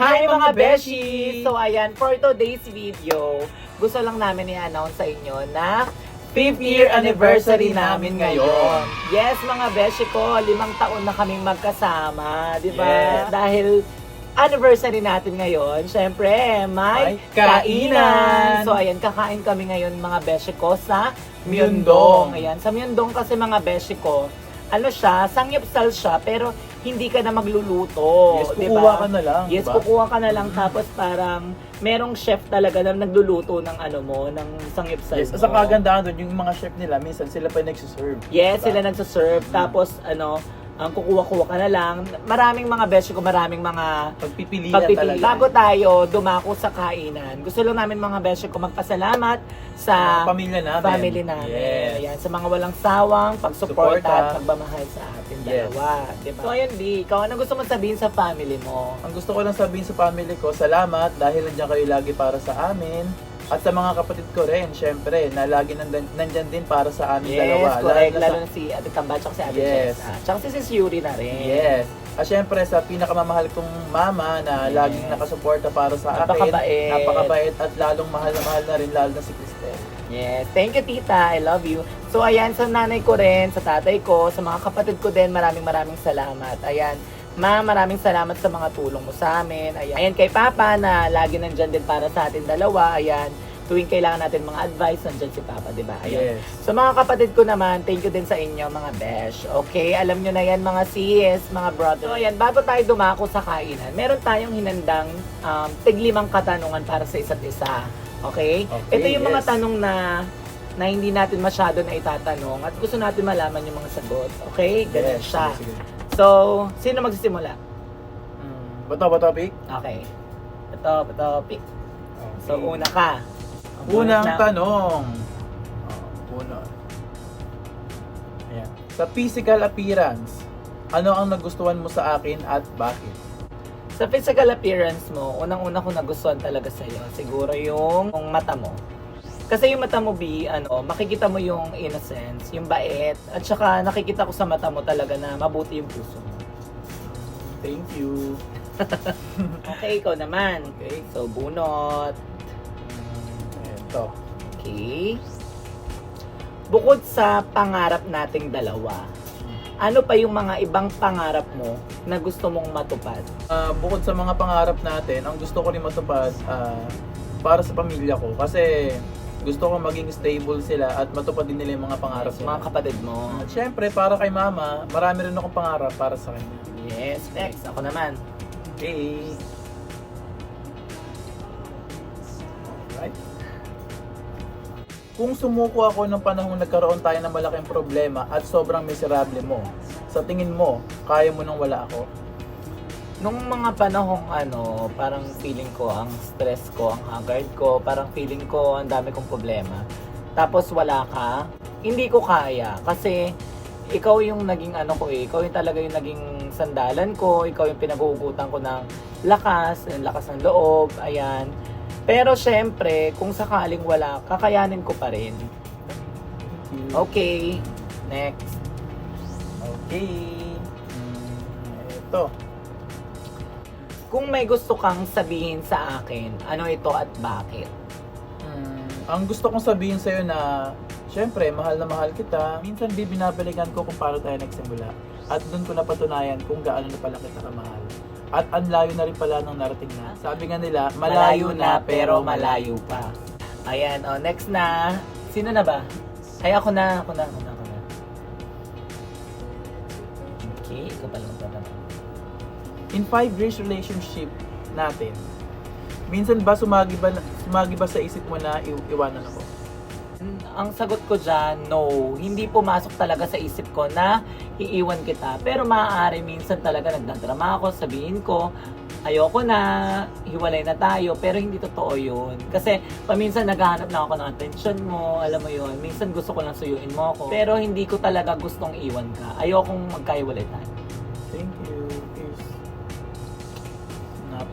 Hi mga Beshi! So ayan, for today's video, gusto lang namin i-announce sa inyo na 5th year anniversary namin ngayon. Yes mga Beshi ko, limang taon na kaming magkasama, di ba? Yes. Dahil anniversary natin ngayon, syempre, may kainan. So ayan, kakain kami ngayon mga Beshi ko sa. Myeongdong. Ayan, sa Myeongdong kasi mga Beshi ko, ano siya, sangyupsal siya, pero hindi ka na magluluto. Yes, kukuha ba? ka na lang, Yes, diba? kukuha ka na lang tapos parang merong chef talaga na nagluluto ng ano mo, ng sangyupsal Yes, mo. sa kagandahan doon, yung mga chef nila, minsan sila pa nagsiserve. Yes, Diba? sila nagsaserve. Tapos ano, ang kukuha-kuha ka na lang. Maraming mga beshi ko, maraming mga Pagpipilian pagpipili. talaga. Bago tayo dumako sa kainan, gusto lang namin mga beshi ko magpasalamat sa Mga pamilya namin. family namin. Yes. Ayan, sa mga walang sawang, pagsuporta Suporta. at pagmamahal sa atin Yes. dalawa. Diba? So ayun, B, ikaw, ano gusto mo sabihin sa family mo? Ang gusto ko lang sabihin sa family ko, salamat dahil nandiyan kayo lagi para sa amin. At sa mga kapatid ko rin, syempre, na lagi nandan, nandyan din para sa amin Yes, dalawa. correct. na Lalo na si Ate Tamba at si Ate Yes. Jessa. Tsaka si Sis Yuri na rin. Yes. At syempre sa pinakamamahal kong mama na Yes. laging nakasuporta para sa akin. Napakabait. Napakabait at lalong mahal na mahal na rin lalo na si Cristel. Yes. Thank you, tita. I love you. So, ayan, sa nanay ko rin, sa tatay ko, sa mga kapatid ko din, maraming maraming salamat. Ayan. Ma, maraming salamat sa mga tulong mo sa amin. Ayan, ayan kay Papa na lagi nandyan din para sa atin dalawa. Ayan, tuwing kailangan natin mga advice, nandyan si Papa, di ba? Yes. So mga kapatid ko naman, thank you din sa inyo mga besh. Okay, alam nyo na yan mga sis, mga brother. So ayan, bago tayo dumako sa kainan, meron tayong hinandang um, tiglimang katanungan para sa isa't isa. Okay? Okay, Ito yung mga yes. tanong na na hindi natin masyado na itatanong at gusto natin malaman yung mga sagot. Okay? Ganun Yes, siya. sige. So, sino magsisimula? Hmm. Bato, bato, pick? Okay. Ito, ito, pick. So, una ka. Ang Unang na- tanong. Oh, una. Ayan. Sa physical appearance, ano ang nagustuhan mo sa akin at bakit? Sa physical appearance mo, unang-una ko nagustuhan talaga sa'yo, siguro yung, yung mata mo. Kasi yung mata mo, B, ano, makikita mo yung innocence, yung bait, at saka nakikita ko sa mata mo talaga na mabuti yung puso mo. Thank you. Okay, ikaw naman. Okay, so bunot. Ito. Okay. Bukod sa pangarap nating dalawa, ano pa yung mga ibang pangarap mo na gusto mong matupad? Ah, bukod sa mga pangarap natin, ang gusto ko rin matupad ah, para sa pamilya ko. Kasi gusto ko maging stable sila at matupad din nila yung mga pangarap Sa mga nila. kapatid mo. At syempre, para kay mama, marami rin akong pangarap para sa kanya. Yes, next. Ako naman. Okay. Alright. Kung sumuko ako ng panahon nagkaroon tayo ng malaking problema at sobrang miserable mo, sa tingin mo, kaya mo nang wala ako? Nung mga panahong ano, parang feeling ko ang stress ko, ang haggard ko, parang feeling ko ang dami kong problema. Tapos wala ka, hindi ko kaya kasi ikaw yung naging ano ko eh, ikaw yung talaga yung naging sandalan ko, ikaw yung pinaghuhugutan ko ng lakas, ng lakas ng loob, ayan. Pero syempre, kung sakaling wala, kakayanin ko pa rin. Okay, next. Okay. Hmm, ito. Kung may gusto kang sabihin sa akin, ano ito at bakit? Hmm, ang gusto kong sabihin sa'yo na, syempre, mahal na mahal kita. Minsan, di binabalikan ko kung paano tayo nagsimula. At doon ko napatunayan kung gaano na pala kita kamahal. At ang layo na rin pala nung narating na. Sabi nga nila, malayo, na pero malayo pa. Ayan, oh, next na. Sino na ba? Ay, ako na, ako na, ako na, ako na. Okay, ikaw pala. In five years relationship natin, minsan ba sumagi ba, sumagi ba sa isip mo na i- iwanan ako? Ang sagot ko dyan, no. Hindi pumasok talaga sa isip ko na iiwan kita. Pero maaari minsan talaga nagdadrama ako, sabihin ko, ayoko na, hiwalay na tayo, pero hindi totoo yun. Kasi paminsan naghahanap na ako ng attention mo, alam mo yun, minsan gusto ko lang suyuin mo ako, pero hindi ko talaga gustong iwan ka. Ayokong magkahiwalay tayo. Thank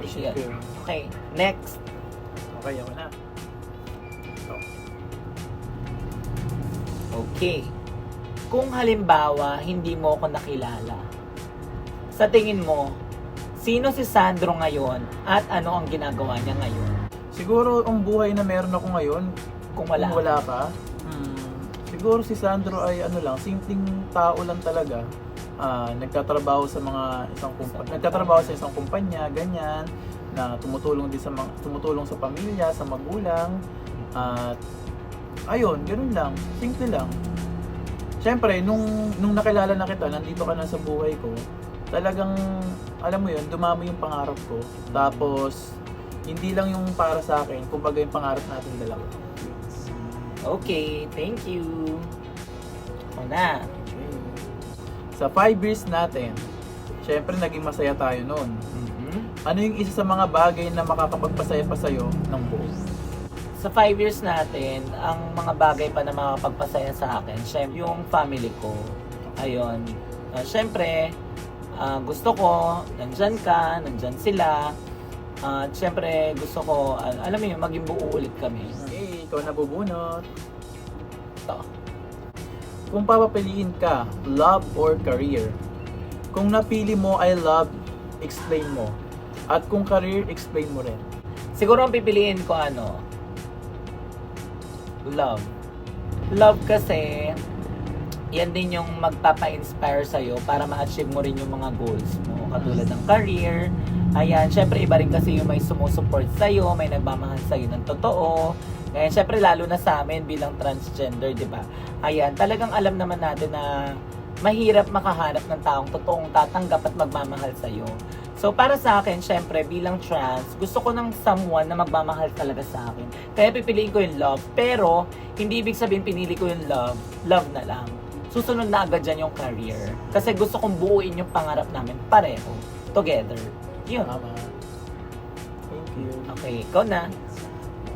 Ko yun. Okay, next. Okay, ako na. Ito. Okay. Kung halimbawa, hindi mo ako nakilala, sa tingin mo, Sino si Sandro ngayon at ano ang ginagawa niya ngayon? Siguro ang buhay na meron ako ngayon, Kung wala. kung wala ka, hmm, siguro si Sandro ay ano lang, simpleng tao lang talaga. Ah, nagtatrabaho sa mga isang kumpanya, nagtatrabaho sa isang kumpanya, ganyan, na tumutulong din sa mga, tumutulong sa pamilya, sa magulang. At ayun, ganun lang, simple lang. Siyempre, nung nung nakilala na kita, nandito ka na sa buhay ko, talagang alam mo yun, dumami yung pangarap ko. Tapos hindi lang yung para sa akin, kumbaga yung pangarap natin dalawa. Okay, thank you. Ako na. Sa 5 years natin, syempre naging masaya tayo noon. Mhm. Ano yung isa sa mga bagay na makakapagpasaya pa sa'yo ng buo? Sa five years natin, ang mga bagay pa na makapagpasaya sa akin, syempre yung family ko. Ayun. Uh, syempre, ah, gusto ko, nandyan ka, nandyan sila. At syempre, gusto ko, al- alam mo yun, maging buo ulit kami. Okay, ikaw na bubunot. Ito. Kung papapiliin ka, love or career? Kung napili mo ay love, explain mo. At kung career, explain mo rin. Siguro ang pipiliin ko ano, love. Love kasi, yan din yung magpapa-inspire sa'yo para ma-achieve mo rin yung mga goals mo. Katulad ng career. Ayan, syempre iba rin kasi yung may sumusupport sa'yo, may nagmamahal sa'yo ng totoo. Ayan, syempre lalo na sa amin bilang transgender, di ba? Ayan, talagang alam naman natin na mahirap makahanap ng taong totoong tatanggap at magmamahal sa'yo. So para sa akin, syempre bilang trans, gusto ko ng someone na magmamahal talaga sa akin. Kaya pipiliin ko yung love. Pero, hindi ibig sabihin pinili ko yung love, love na lang. Susunod na agad dyan yung career. Kasi gusto kong buuin yung pangarap namin pareho. Together. Yun. Tama. Thank you. Okay, ikaw na.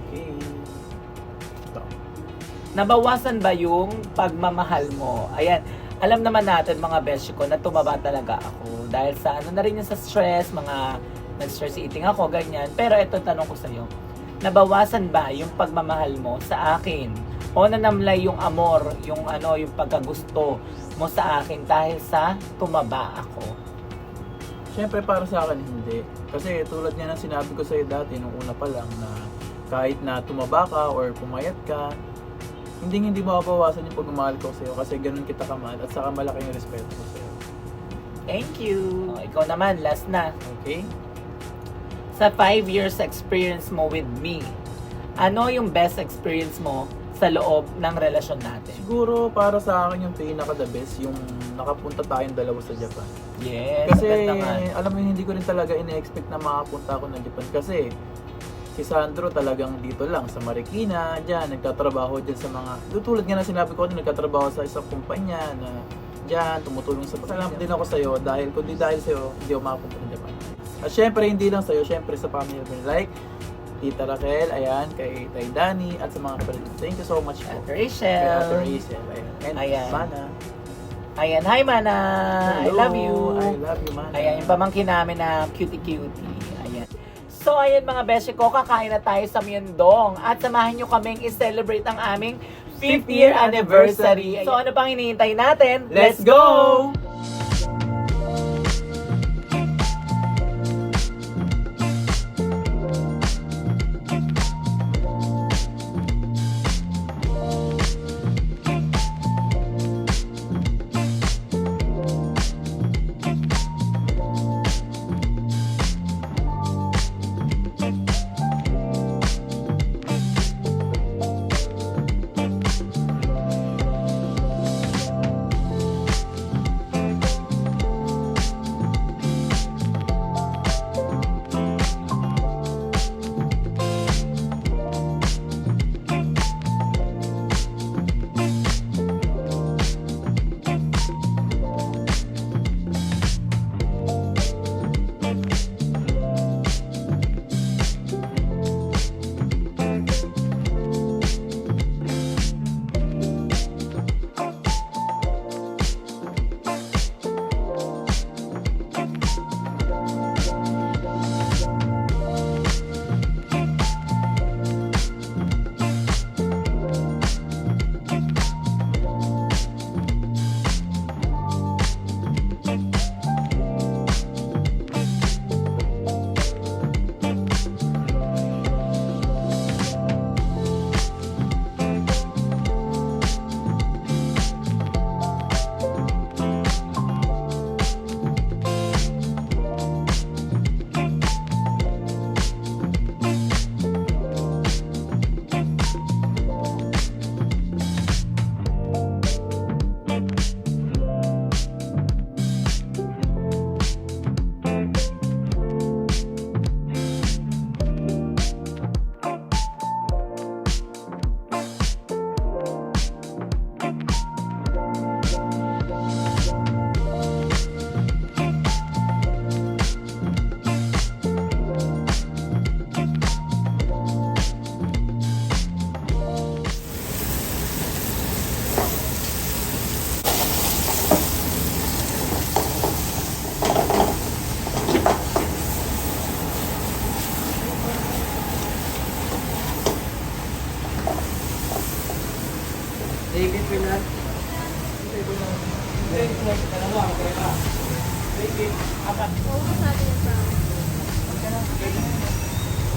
Okay. Nabawasan ba yung pagmamahal mo? Ayan, alam naman natin mga beshi ko na tumaba talaga ako. Dahil sa ano na rin yung sa stress, mga nag-stress eating ako, ganyan. Pero ito tanong ko sa'yo. Nabawasan ba yung pagmamahal mo sa akin? O nanamlay yung amor, yung ano, yung pagkagusto mo sa akin dahil sa tumaba ako? Siyempre para sa akin hindi. Kasi tulad nga ng sinabi ko sa'yo dati nung una pa lang na kahit na tumaba ka or pumayat ka, hindi hindi mababawasan yung pagmamahal ko sa'yo kasi ganun kita kamahal at saka malaki yung respeto ko sa'yo. Thank you! O, ikaw naman, last na. Okay? Sa 5 years experience mo with me, ano yung best experience mo sa loob ng relasyon natin? Siguro para sa akin yung pinaka the best yung nakapunta tayong dalawa sa Japan. Yes, Kasi alam mo hindi ko rin talaga ine-expect na makapunta ako ng Japan kasi si Sandro talagang dito lang sa Marikina, diyan nagtatrabaho diyan sa mga tulad nga na sinabi ko, nagtatrabaho sa isang kumpanya na diyan tumutulong sa Salamat din ako sa iyo dahil kundi dahil sa iyo hindi ako makapunta ng Japan. At syempre hindi lang sa iyo, syempre sa family ko like Tita Raquel, ayan, kay Tay Dani, at sa mga kapatid. Thank you so much po. At Kay Ate Rachel. Rachel, ayan. And Ayan. Mana. Ayan, hi Mana! I Hello. love you! I love you, Mana. Ayan, yung pamangkin namin na cutie-cutie. So, ayan mga beshi ko, kakain na tayo sa Myeongdong. At samahan nyo kaming i-celebrate ang aming 5th year anniversary. So, ano pang hinihintay natin? Let's go!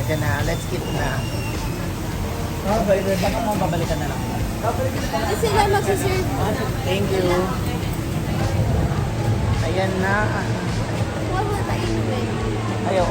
Lagyan na, let's eat na. Oh, by the way, baka mo babalikan na lang. Hindi sila magsaserve. Thank you. Ayan na. Huwag mo tayo inumin. Ayaw.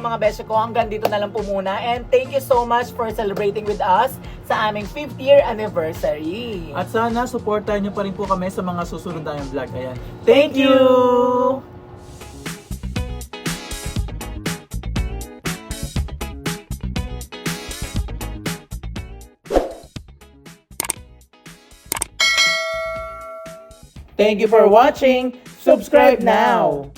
Mga beso ko, hanggang dito na lang po muna. And thank you so much for celebrating with us sa aming 5th year anniversary. At sana, supportahan nyo pa rin po kami sa mga susunod tayong vlog. Ayan. thank you! Thank you for watching. Subscribe now.